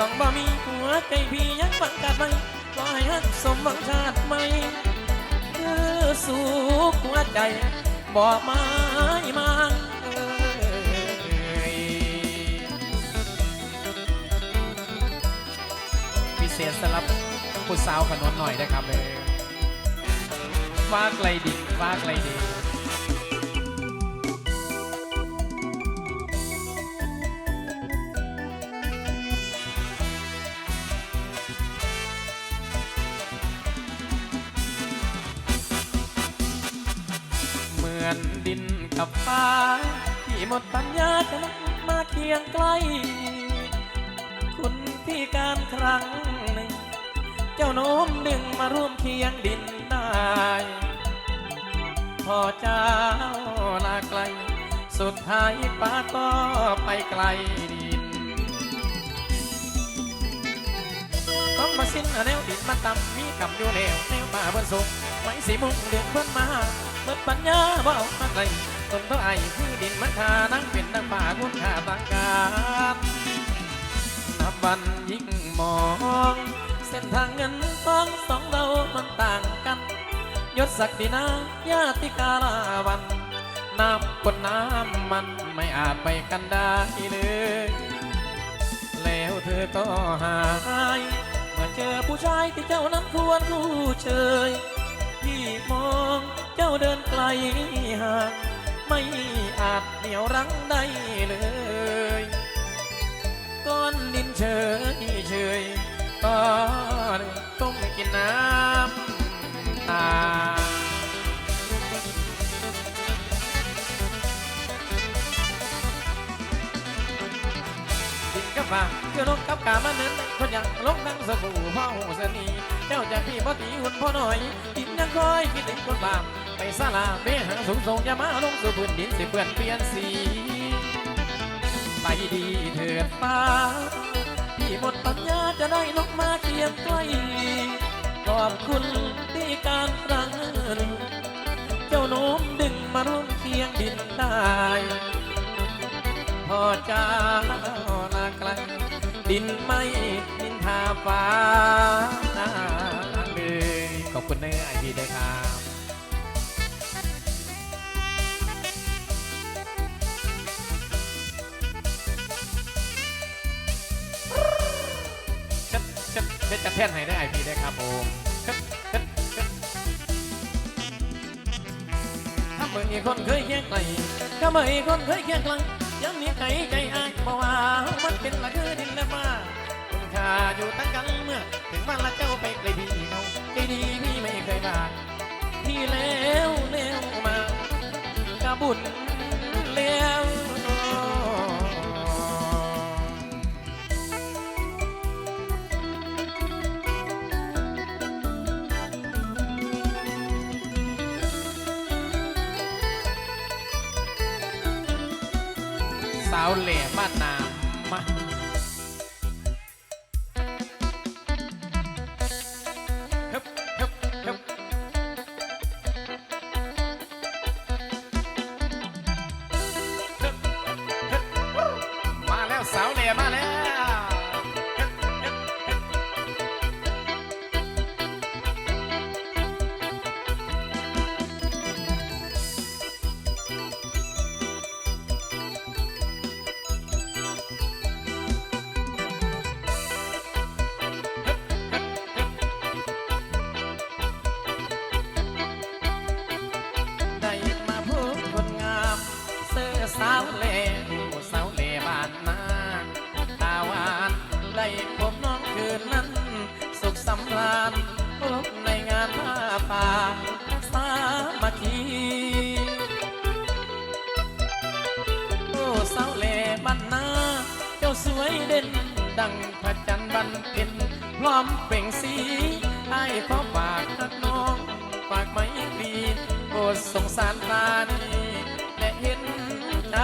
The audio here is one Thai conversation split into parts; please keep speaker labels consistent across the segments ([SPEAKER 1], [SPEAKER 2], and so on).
[SPEAKER 1] ต้องบ่มีหัวใจพี่ยังบังกัดไม่ปล่อยฮักสมบังชาติไม่คือสู่หัวใจบอกไม้มาพิเศษสำหรับผู้สาวขนนหน่อยนะครับเลยว่าไกลดิว่าไกลดิ กับฟ้าที่หมดปัญญาจะนำมาเคียงใกล้ คุณพี่การครั้งหนึ่ง เจ้าโน้มดึงมาร่วมเคียงดินได้พอเจ้าลาไกล สุดท้ายป้าก็ไปไกลดินต้องมาสิ้นแนวดินมาต่ำมีกำอยู่แล้วแนวป่าบนสูงไว้สีมุงเดือนเพิ่นมาเบิดปัญญาบ่เอามาไกล ต้นเท่าไอ้คือดินมันทานั่งเป็นดังป่าคุณค่าต่างกันนับวันยิ่งมอง เส้นทางเงินทองสองเรามันต่างกัน ยศศักดินาญาติกาลาวันน้ำบนน้ำมันไม่อาจไปกันได้เลย แล้วเธอก็หายเมื่อเจอผู้ชายที่เจ้านั้นควรรู้เชยพี่มองเจ้าเดินไกลห่าง ไม่อาจเหนียวรั้งได้เลยก้อนดินเฉยเฉยก็ต้มกินน้ำตาดินกับฟ้าคือลงกับกามาเน้นคนอย่างลงนั่งสบู่พ่อหูสนีเจ้าจากพี่พ่อตีหุ่นพ่อหน่อยดินยังคอยคิดถึงคนบาป ไปสลาไปหาสูงส่งอย่ามาลงสู่พื้นดินสิเปื่อนเปลี่ยนสี ไปดีเถิดฟ้าพี่หมดปัญญาจะได้ลงมาเคียงใกล้ขอบคุณที่การครั้งหนึ่งเจ้าโน้มดึงมาร่วมเคียงดินได้พอจ้าลาไกลดินไม่ดินทาฟ้าเลยขอบคุณเนื้อไอพีด้วยครับ ชัดเด็ดจะแท่นให้ได้ไอพีได้ครับผมถ้าเมื่ออีคนเคยเคียงไกลถ้าเมื่ออีคนเคยเคียงกลยังมีใจใจอายเพราะว่ามันเป็นละคือดินและฟ้าคุณค่าอยู่ตั้งกันเมื่อ ถึงวันละเจ้าไปไกลพี่เขาใจดีพี่ไม่เคยบาดที่แล้วแล้วมา กระบุญแล้วาวเหล่บ้านนามมาฮึบฮึบฮึบฮึบมาแล้วสาวเหล่มาแล้ว สวยเด่น ดังพระจันทร์บันเพ็ญพร้อมเปล่งสีไอ้ขอฝากนักน้อง ฝากไม้ดีโปรดสงสารตานีและเห็นใจ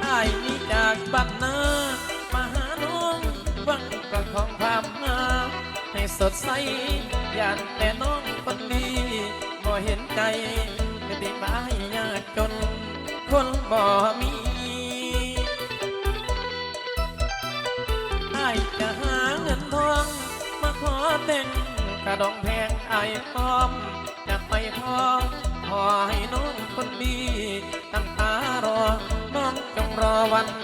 [SPEAKER 1] ไอ้นี้จากบ้านามาหาน้องหวังประคองความงามให้สดใสย่านแต่น้องคนดีบ่เห็นใจกติบายยากจน คนบ่มีไอ้จะหาเงินทอง มาขอเต่งกระดองแพงไอ้พร้อมอยไปพอขอให้น้องคนดี ตั้งตารอ น้องจงรอวัน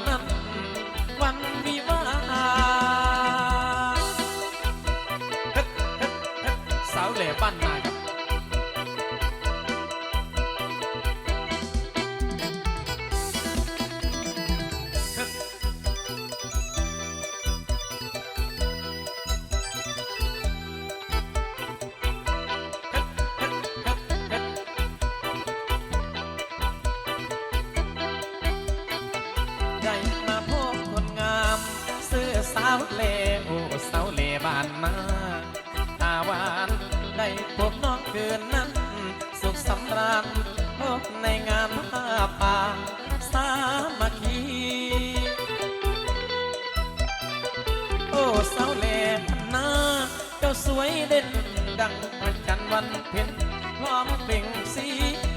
[SPEAKER 1] วันเพ็ญพร้อมเป่งสี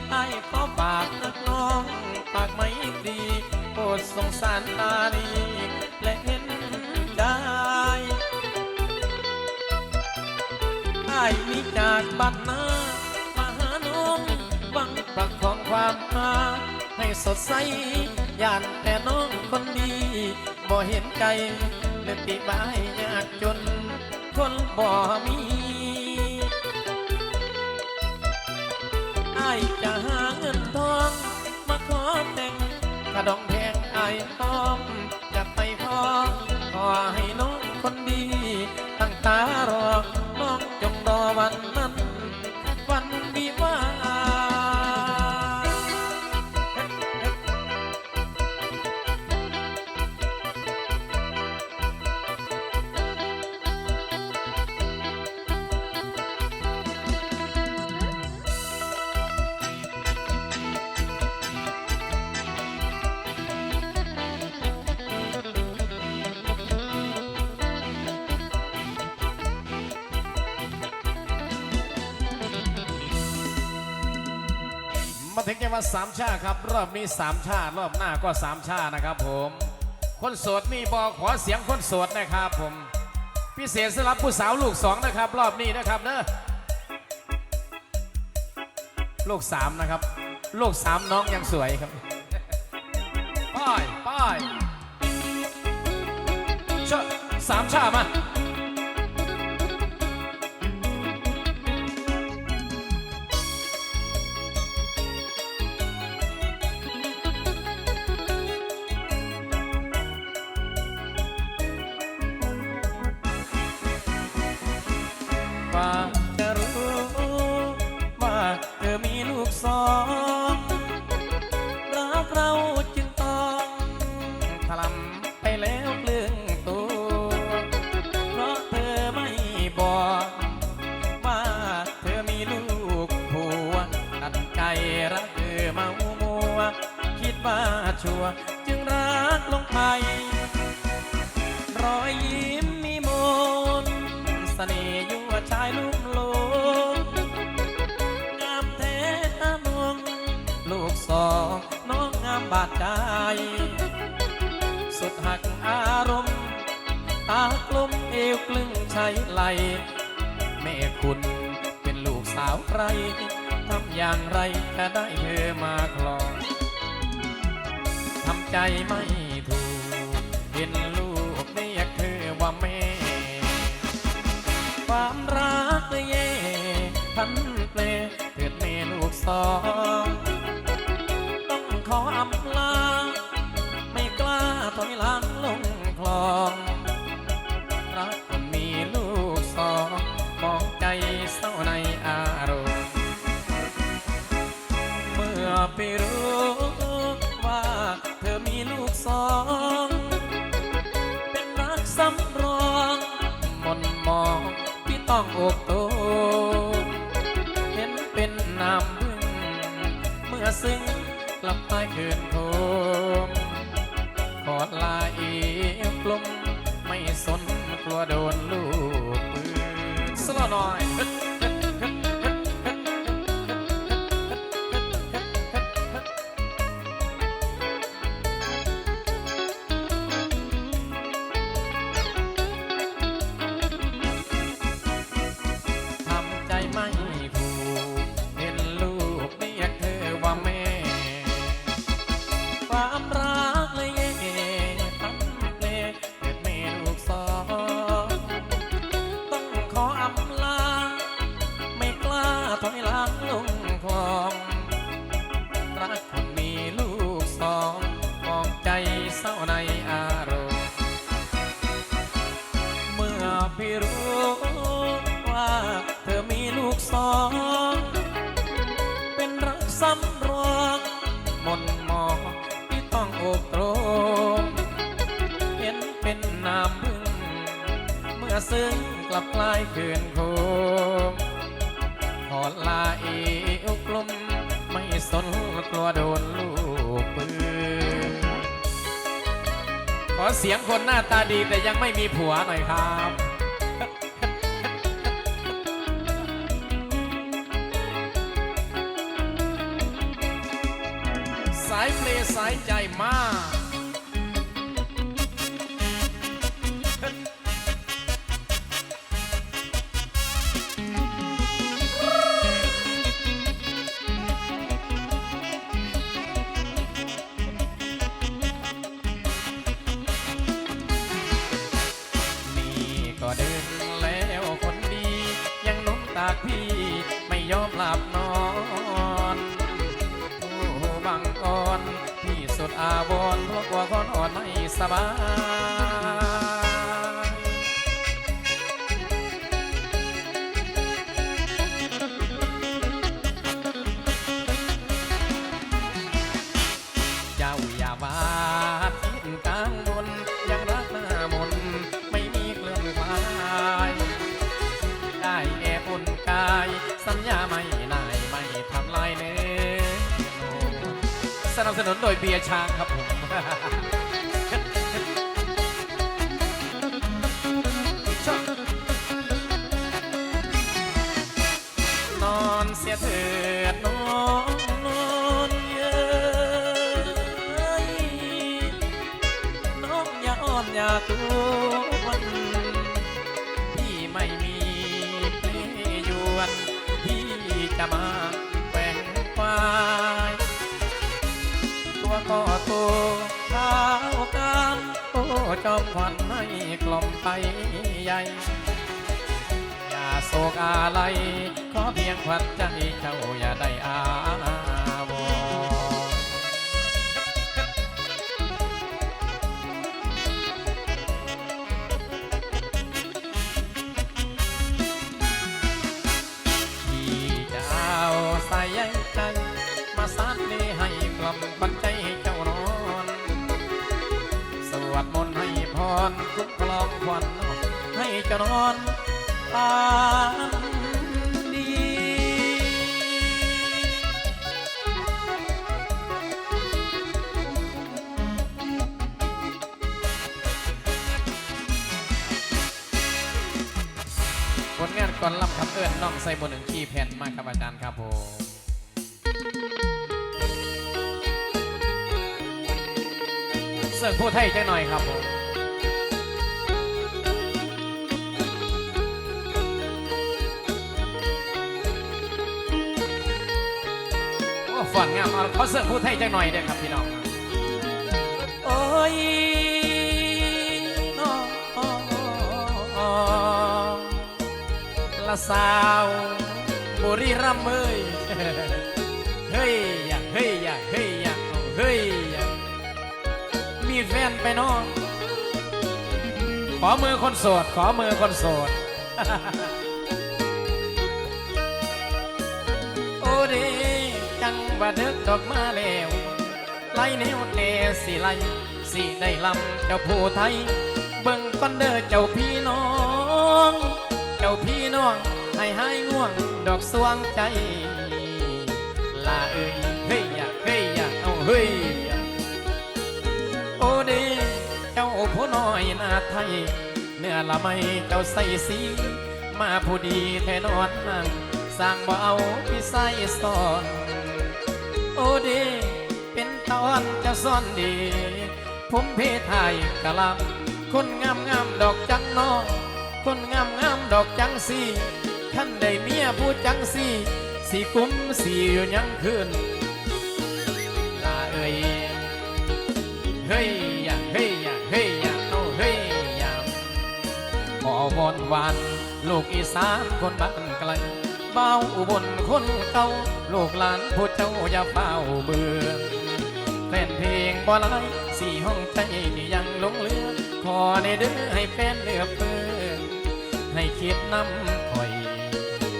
[SPEAKER 1] ไอ้ขอปากนักน้องปากไม่ดีโปรดสงสารตาดีและเห็นได้ไอ้มีจากบ้านามาหาน้องวังประคองความมาให้สดใสย่านแต่น้องคนดีบ่เห็นใจเลือติบายยากจนคนบ่มีายจะหาเงินทอง มาขอแต่งกระดองแพงไอ้ายพร้อมจะไปพอขอให้น้องคนดี ตั้งตารอน้องจงรอวัน มาถึงจังหวัดสามชาครับ รอบนี้สามชารอบหน้าก็สามชานะครับผม คนโสดมีบอกขอเสียงคนโสดนะครับผม พิเศษสำหรับผู้สาวลูกสองนะครับ รอบนี้นะครับเนอะลูกสามนะครับ ลูกสามน้องยังสวยครับป้ายป้ายเชสามชามา ชัวจึงรักลงไป รอยยิ้มมีมนเสน่ห์ยั่วชายลุ่มหลงงามแท้ตานวง ลูกสองน้องงามบาดใจสุดหักอารมณ์ตากลมเอวกลึงใช้ไหล แม่คุณเป็นลูกสาวใครทำอย่างไรจะได้เธอมาคลอง ใจไม่ถูก เห็นลูกเรียกเธอว่าแม่ ความรักเย่พันเปลเถิดเมลูกสองต้อง องอกโต เห็นเป็นน้ำพึ่งเมื่อซึ้งกลับไปคืนโท คืนคมขอลาอีกกลุ่มไม่สนกลัวโดนลูกปืนขอเสียงคนหน้าตาดีแต่ยังไม่มีผัวหน่อยครับสายเพลงสายใจมาก นุนโดยเบียร์ช้างครับผมนอนเสียเถิดนอนนอนเย้ยน้องอย่าอ่อนอย่าตัว ล่อมไปใหญ่ อย่าโศกอะไร ขอเพียงขวัญใจเจ้าอย่าได้อา ให้พรคุ้มครองขวัญให้เจ้านอนตามดีผลงานก่อนลำคำเอิญน้องใส่บนหนึ่งขี้แผ่นมากครับอาจารย์ครับผมเสิร์ฟผู้ไทยจังหน่อยครับผม โอ้ฝันงามเอาเขอเสิร์ฟผู้ไทยจังหน่อยเด้อครับพี่น้องโอ้ยน้องละสาวบุรีรัมย์เอ้ยเฮ้ยอย่าเฮ้ยอย่าเฮ้ยอย่าเอาเฮ้ยอย่ามีแฟนไปน้องขอมือคนโสด ขอมือคนโสด ว่าเด็กดอกมาแล้วไล่แนวแนสิไล่สิได้ลำเจ้าผู้ไทย เบิ่งก้อนเด้อเจ้าพี่น้อง เจ้าพี่น้อง ให้หายง่วงดอกสวงใจ ลาเอ้ยเฮ้ยย่าเฮ้ยย่าเอาเฮ้ยโอ้เดเจ้าผู้น้อยนาไทย เนื้อละไม่เจ้าใส่สี มาผู้ดีแท้นอนนั่งสร้างบ่เอาพี่ใส่ซ่อน โอเดเป็นตอนจะซ่อนดี ผมเพไทยกะลำคนงามงามดอกจังน้องคนงามงามดอกจังสีท่านได้เมียผู้จังสีสีกุ้มสีอยู่ยังคืนลาเอ่ยเฮ้ยอย่าเฮ้ยอย่าเฮ้ยอย่าเอาเฮ้ยอย่าขอวอนวานลูกอีสานคนบ้านไกล เบาอุบลคนเก่าลูกหลานผู้เจ้าอย่าเฝ้าเบื่อฟนเพลงบ่ลายสี่ห้องใจที่ยังหลงเหลือขอในเด้อให้แฟนเลือกเพิ่นให้คิดนำคอย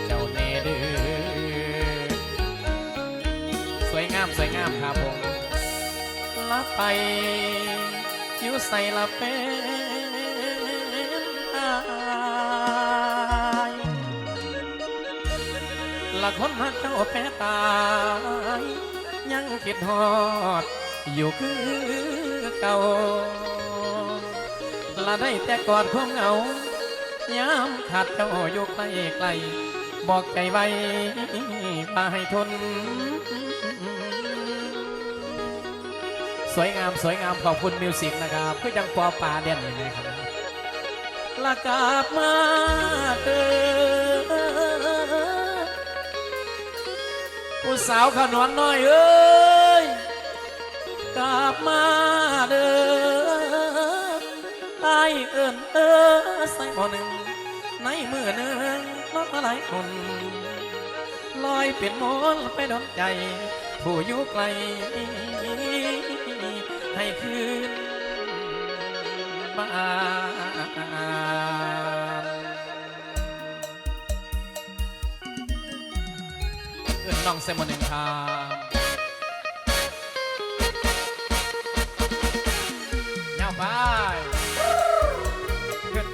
[SPEAKER 1] เจ้าเนเด้อสวยงามสวยงามครับผมลาไปอยู่ใส่ละเป็น ละคนหักเจ้าแปรตาย ยังคิดฮอด อยู่คือเก่าละได้แต่กอดความเหงายามขาดเจ้าอยู่ใกล้ไกล บอกใจไว้มาให้ทน สวยงามสวยงามขอบคุณมิวสิกนะครับคือจังปอปลาเด่นอย่างนี้ครับละกลับมาเด้อ ผู้สาวขนวนน้อยเอ้ยกลับมาเด้อไอเอิญเออใส่บ่หนึ่ง ในมือหนึ่งน้องหลายคนลอยเป็นมนต์ไปดนใจ ผู้อยู่ไกล ให้คืนบ้าน น้องเซมอนหนึ่งครับยาไปขึ้น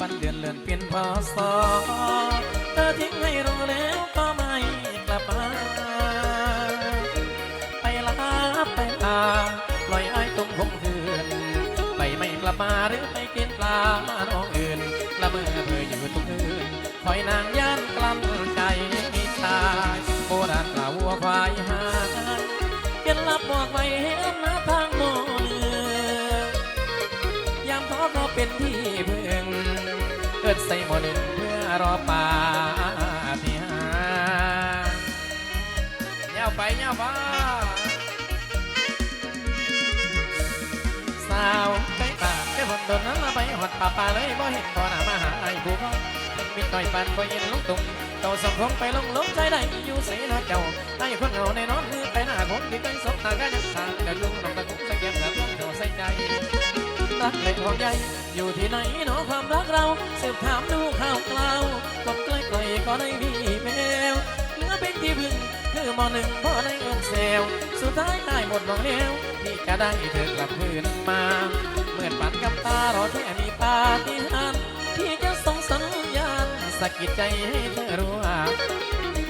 [SPEAKER 1] วันเดือนเลื่อนเปลี่ยนพศเธ ที่พึ่งเกิดใส่หมอนเพื่อรอป่าที่หาเย้าไปเย้าสาวไปป่าแค่ผลโดนนั้นละไปหอดป่าป่าเลยบ่เห็นก่อนมาหาไอ้ผู้พ่อมิดต่อยปันบ่เย็นลุกตุ่มเจ้าสองคงไปลงลงใจได้อยู่เสียนะเจ้าไอ้คนเหงาในน้อนคือไปหน้าคนที่เคยสบตากันยังทางเดินลุงน้องตะกุกตะเกียบแบบน้องเจ้าใส่ใจ รักเล็กของใหญ่อยู่ที่ไหนเนาะความรักเราสืบถามดูข่าวกล่าวกดใกล้ไกลๆก็ได้มีแมวเหลือเป็นที่พึ่งคือมอหนึ่งพอได้เงินแซวสุดท้ายได้หมดหวังแล้วที่จะได้เธอกลับคืนมาเหมือนปันกับตารอแค่มีปาฏิหาริย์ที่จะส่งสัญญาณสะกิดใจให้เธอรู้ว่า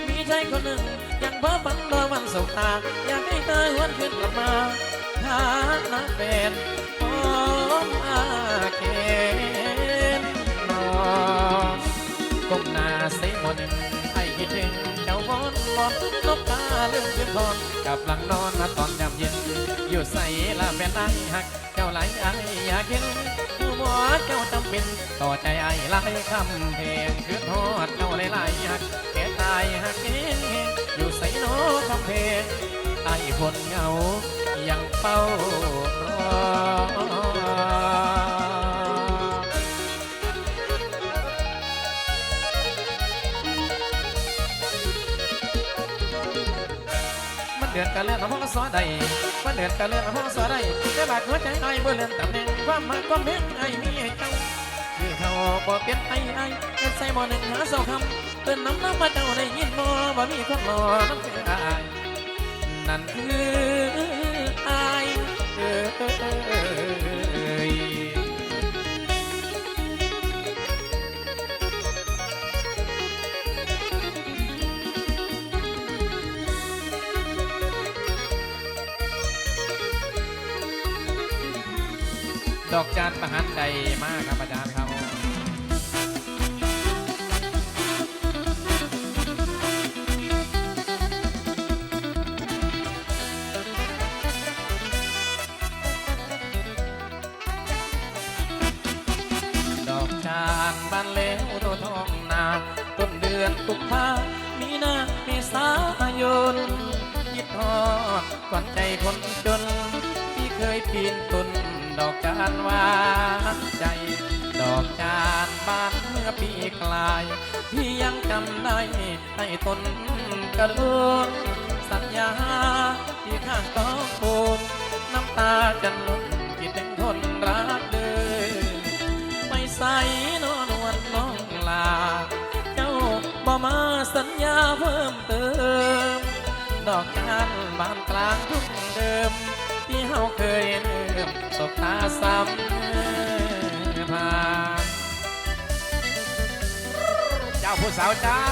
[SPEAKER 1] มีใจคนหนึ่งยังเพ้อฝันรอวันสบตาอยากให้เธอหวนคืนกลับมาถ้านักเป็น มอาเคนนอนก้มหน้าเสียหมดหนึ่งให้คิดถึงเจ้าวอนวอนนกตาลืมคืนพรกับหลังนอนมาตอนยามเย็น อยู่ใส่ละเป็นไอหัก เจ้าไหลไออยากเห็นผู้หมอเจ้าจำเป็น ต่อใจไอ้ลายคำเพลงคือทอดเจ้าไหลไหลหักแก่ตายหักเองอยู่ใส่โนคำเพลงไอ้คนเหงายังเฝ้าร มันเดือนกันเลื่อนพ่อสอใดมันเดือนกันเลื่อนพ่อสอใดแต่บาดหัวใจไอ้บ่เลื่อนตำแหน่งความมาความเพ่งไอ้มีให้เจ้าคือเขาบอกเป็นไอ้ไอ้เอ็ดใส่หมอหนึ่งหาสองคำเตือนน้ำน้ำมาเจ้าได้ยินบ่ว่ามีคนรอน้ำคือไอ้ายนั่นคือไอ้าย ดอกจานประหันใดมากครับ ดกวันใจคนจน ที่เคยปีนตุนดอกจานหวานใจ ดอกจานบานเมื่อปีกลาย ที่ยังจำได้ให้ตนกระโดนสัญญาที่ข้างก็คูนน้ำตาจะหล่นคิดถึงคนรักเดิมไม่ใส่นอนวันน้องลา เจ้าบ่มาสัญญาเพิ่มเติม ดอกจานบานกลางทุ่งเดิม ที่เฮาเคยเนิ่มสบตาซ้ำผ่าน
[SPEAKER 2] เจ้าผู้สาวเจ้า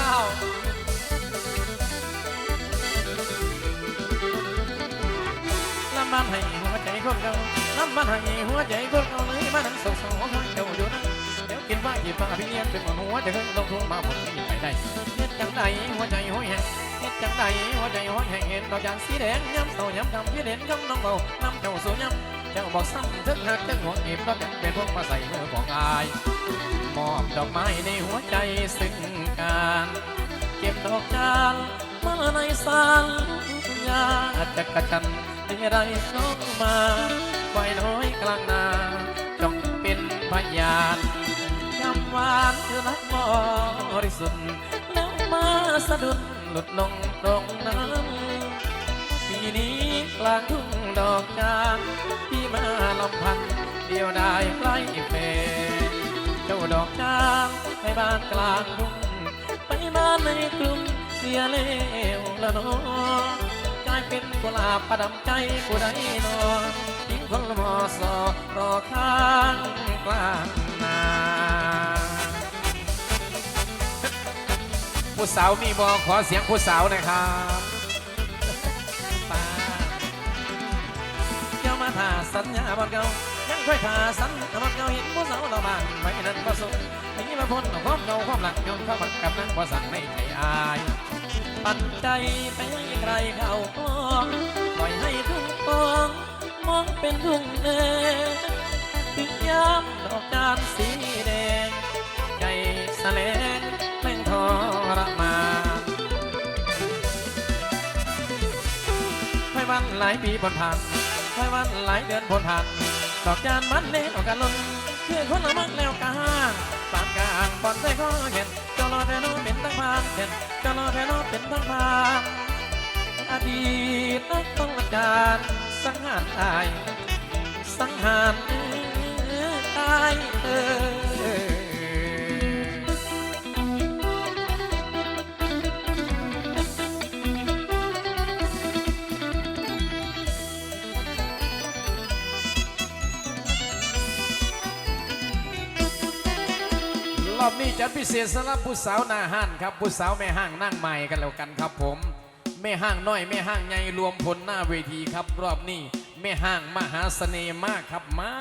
[SPEAKER 1] ลำบ้านให้หัวใจคนเก่าลำบ้านให้หัวใจคนเก่าเลยมานั่งโศกโศกให้เจ้าอยู่นะเดี๋ยวกินว่าหยิบผ้าพี่เลี้ยงเป็นหมอนหัวจะเคยลงทุนมาหมดที่ไปได้เฮ็ดจังใดหัวใจห้อยแห้ง จังใดหัวใจห้อยแห้งเห็นดอกจานสีแดงย้ำเศร้าย้ำคำพี่เด่นคำน้องเบาน้ำเจ้าสู่ย้ำเจ้าบอกซ้ำทึกหักทึกหัวเก็บดอกจันเป็นพวกมาใส่มือของอายมอบดอกไม้ในหัวใจซึ่งการเก็บดอกจานมาในสัญญาจักรจันทร์ที่ไรน้องมาไว้น้อยกลางนาจงเป็นพยานยำหวานคือรักบริสุทธิ์แล้วมาสะดุด หลุดลงตรงนั้นปีนี้กลางทุ่งดอกจานที่มาลำพันเดียวได้ใกล้เฟเจ้าดอกจางไปบ้านกลางทุ่งไปบ้านในกรุงเสียเลวละนอกลายเป็นกุหลาบประดำใจกูได้นอนทิ้งคนมอสอรอข้างกลางนา
[SPEAKER 2] ผู้สาวมีบอขอเสียงผู้สาวหน่อยครับ
[SPEAKER 1] ป้าเจ้ามาท่าสัญญาบ้านเก่ายังค่อยท่าสัญญาบ้านเก่าเห็นผู้สาวเราบ้านไว้นั้นประสงค์มีมาพ้นเอาความเก่าความหลังยนเข้ามากับนั้นพอสั่งไม่ใจอายปันใจไปให้ใครเข้าคลองปล่อยให้ทุ่งฟองมองเป็นทุ่งแดงถึงยามดอกจานสีแดงใจแสลงแม่ง วันหลายปีผ่านผ่านค่อยวันหลายเดือนผ่านผ่านดอกจานมันเล่นออกกันลงคือคนละมักแล้วกาปานกลางปอนใส่ข้อเห็นจ้ารอแต่น้องเป็นตั้งพานเห็นจ้ารอแต่น้องเป็นตั้งพานอดีตนักต้องการสังหารตาย สังหารตายเออ
[SPEAKER 2] อบนี้จัดพิเศษสำหรับผู้สาวหน้าห้านครับผู้สาวแม่ห้างนั่งใหม่กันแล้วกันครับผมแม่ห้างน้อยแม่ห้างใหญ่รวมพลหน้าเวทีครับ รอบนี้แม่ห้างมหาเสน่ห์มากครับมา